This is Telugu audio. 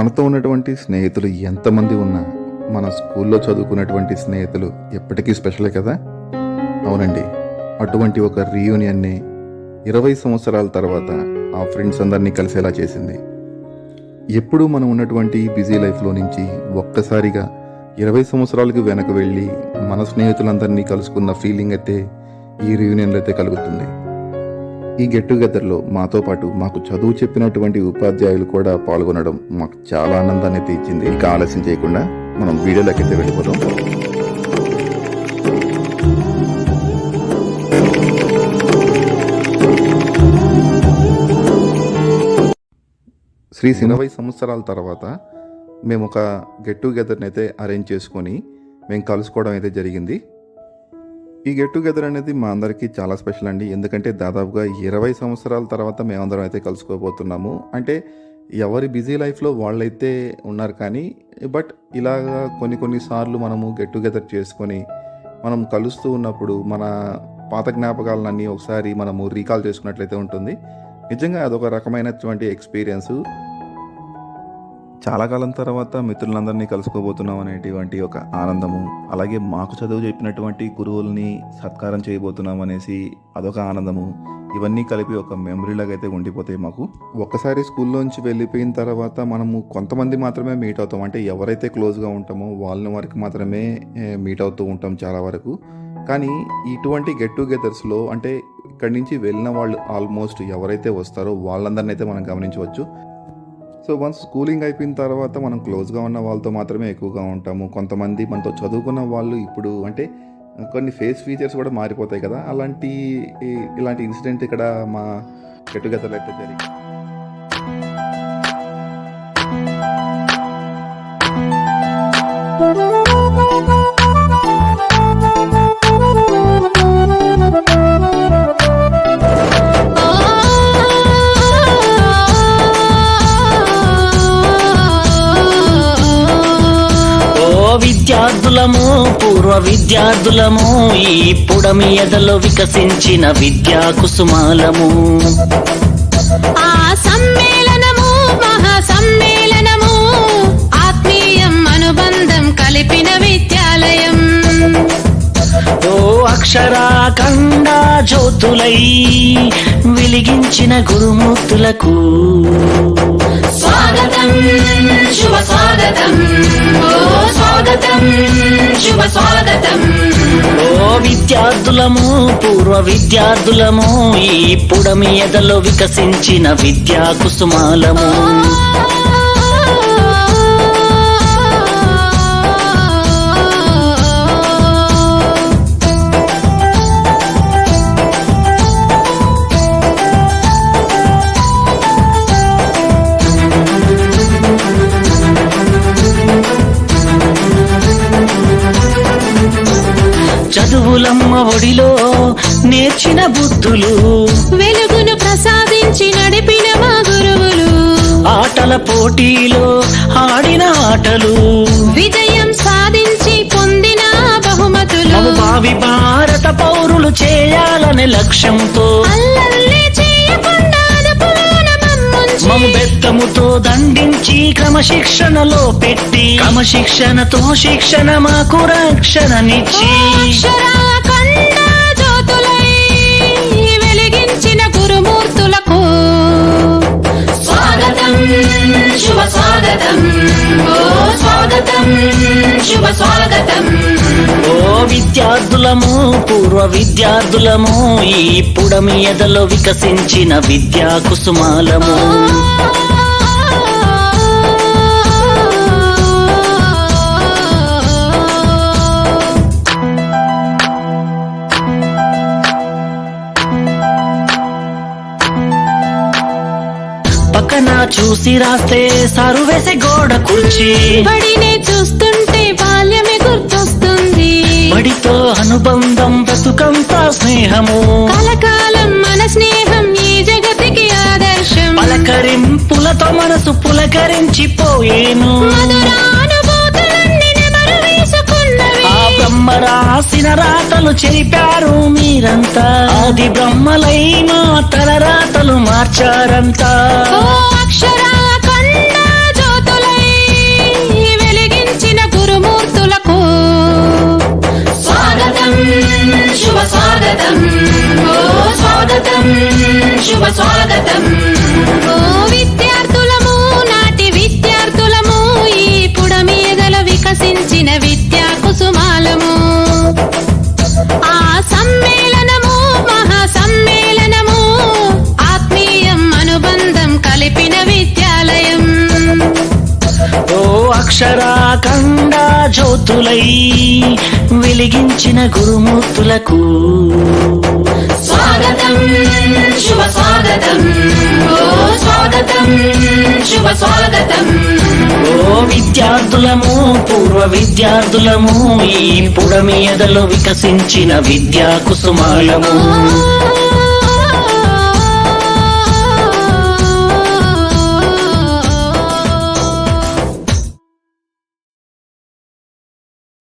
మనతో ఉన్నటువంటి స్నేహితులు ఎంతమంది ఉన్నా మన స్కూల్లో చదువుకున్నటువంటి స్నేహితులు ఎప్పటికీ స్పెషలే కదా? అవునండి. అటువంటి ఒక రీయూనియన్ని ఇరవై సంవత్సరాల తర్వాత ఆ ఫ్రెండ్స్ అందరినీ కలిసేలా చేసింది. ఎప్పుడూ మనం ఉన్నటువంటి బిజీ లైఫ్లో నుంచి ఒక్కసారిగా ఇరవై సంవత్సరాలకు వెనక వెళ్ళి మన స్నేహితులందరినీ కలుసుకున్న ఫీలింగ్ అయితే ఈ రీయూనియన్లో అయితే కలుగుతుంది. ఈ గెట్ టుగెదర్లో మాతో పాటు మాకు చదువు చెప్పినటువంటి ఉపాధ్యాయులు కూడా పాల్గొనడం మాకు చాలా ఆనందాన్ని అయితే ఇచ్చింది ఇక ఆలస్యం చేయకుండా మనం వీడియోలకైతే అయితే వెళ్ళిపోదాం. శ్రీ సినవై సంవత్సరాల తర్వాత మేము ఒక గెట్ టుగెదర్ని అయితే అరేంజ్ చేసుకొని మేము కలుసుకోవడం అయితే జరిగింది. ఈ గెట్ టుగెదర్ అనేది మా అందరికీ చాలా స్పెషల్ అండి. ఎందుకంటే దాదాపుగా ఇరవై సంవత్సరాల తర్వాత మేమందరం అయితే కలుసుకోబోతున్నాము. అంటే ఎవరి బిజీ లైఫ్లో వాళ్ళైతే ఉన్నారు కానీ బట్ ఇలాగా కొన్ని కొన్నిసార్లు మనము గెట్ టుగెదర్ చేసుకొని మనం కలుస్తూ ఉన్నప్పుడు మన పాత జ్ఞాపకాలన్నీ ఒకసారి మనము రీకాల్ చేసుకున్నట్లయితే ఉంటుంది. నిజంగా అదొక రకమైనటువంటి ఎక్స్పీరియన్స్. చాలా కాలం తర్వాత మిత్రులందరినీ కలుసుకోబోతున్నాం అనేటువంటి ఒక ఆనందము అలాగే మాకు చదువు చెప్పినటువంటి గురువుల్ని సత్కారం చేయబోతున్నాం అనేసి అదొక ఆనందము. ఇవన్నీ కలిపి ఒక మెమరీలాగా అయితే ఉండిపోతాయి మాకు. ఒక్కసారి స్కూల్లోంచి వెళ్ళిపోయిన తర్వాత మనము కొంతమంది మాత్రమే మీట్ అవుతాం. అంటే ఎవరైతే క్లోజ్గా ఉంటామో వాళ్ళని వరకు మాత్రమే మీట్ అవుతూ ఉంటాం చాలా వరకు. కానీ ఇటువంటి గెట్ టుగెదర్స్లో అంటే ఇక్కడి నుంచి వెళ్ళిన వాళ్ళు ఆల్మోస్ట్ ఎవరైతే వస్తారో వాళ్ళందరినీ అయితే మనం గమనించవచ్చు. సో వన్స్ స్కూలింగ్ అయిపోయిన తర్వాత మనం క్లోజ్గా ఉన్న వాళ్ళతో మాత్రమే ఎక్కువగా ఉంటాము. కొంతమంది మనతో చదువుకున్న వాళ్ళు ఇప్పుడు అంటే కొన్ని ఫేస్ ఫీచర్స్ కూడా మారిపోతాయి కదా. అలాంటి ఇలాంటి ఇన్సిడెంట్ ఇక్కడ మా గెట్ టుగెదర్లో అయితే జరిగింది. ఓ విద్యార్థులము పూర్వ విద్యార్థులము ఈ పుడమి ఎదలో వికసించిన విద్యా కుసుమాలము. ఆ సమ్మేళనము మహా సమ్మేళనము ఆత్మీయం అనుబంధం కలిపిన విద్యాలయం. ఓ అక్షరాఖండ జ్యోతులై వెలిగించిన గురుమూర్తులకు. స్వాగతం శుభ స్వాగతం. స్వాగతం శుభ స్వాగతం. ఓ విద్యార్థులము పూర్వ విద్యార్థులము ఈ పుడమి ఎదలో వికసించిన విద్యా కుసుమాలము. చదువులమ్మ ఒడిలో నేర్చిన బుద్ధులు. వెలుగును ప్రసాదించి నడిపిన మా గురువులు. ఆటల పోటీలో ఆడిన ఆటలు. విజయం సాధించి పొందిన బహుమతులు. భావి భారత పౌరులు చేయాలనే లక్ష్యంతో అల్లల్లే మమ్ముంచి బెత్తముతో దండించి క్రమశిక్షణలో పెట్టి క్రమశిక్షణతో శిక్షణ మాకు రక్షణనిచ్చి. విద్యార్థులము పూర్వ విద్యార్థులము ఇప్పుడమి ఎదలో వికసించిన విద్యా కుసుమాలము. పక్కన చూసి రాస్తే సారు వేసే గోడ కుర్చీ. బడినే బడితో అనుబంధం బ్రతుకంతా స్నేహము. కలకాలం మన స్నేహం ఈ జగతికి ఆదర్శం. పలకరింపులతో మనసు పులకరించిపోయేను. బ్రహ్మ రాసిన రాతలు చెరిపారు మీరంతా. ఆది బ్రహ్మలై మా తల రాతలు మార్చారంతా. ఓ జ్యోతులై వెలిగించిన గురుమూర్తులకు స్వాగతం శుభ స్వాగతం. ఓ స్వాగతం శుభ స్వాగతం. ఓ విద్యార్థులము పూర్వ విద్యార్థులము ఈ పుడమి ఎదలో వికసించిన విద్యా కుసుమాలము.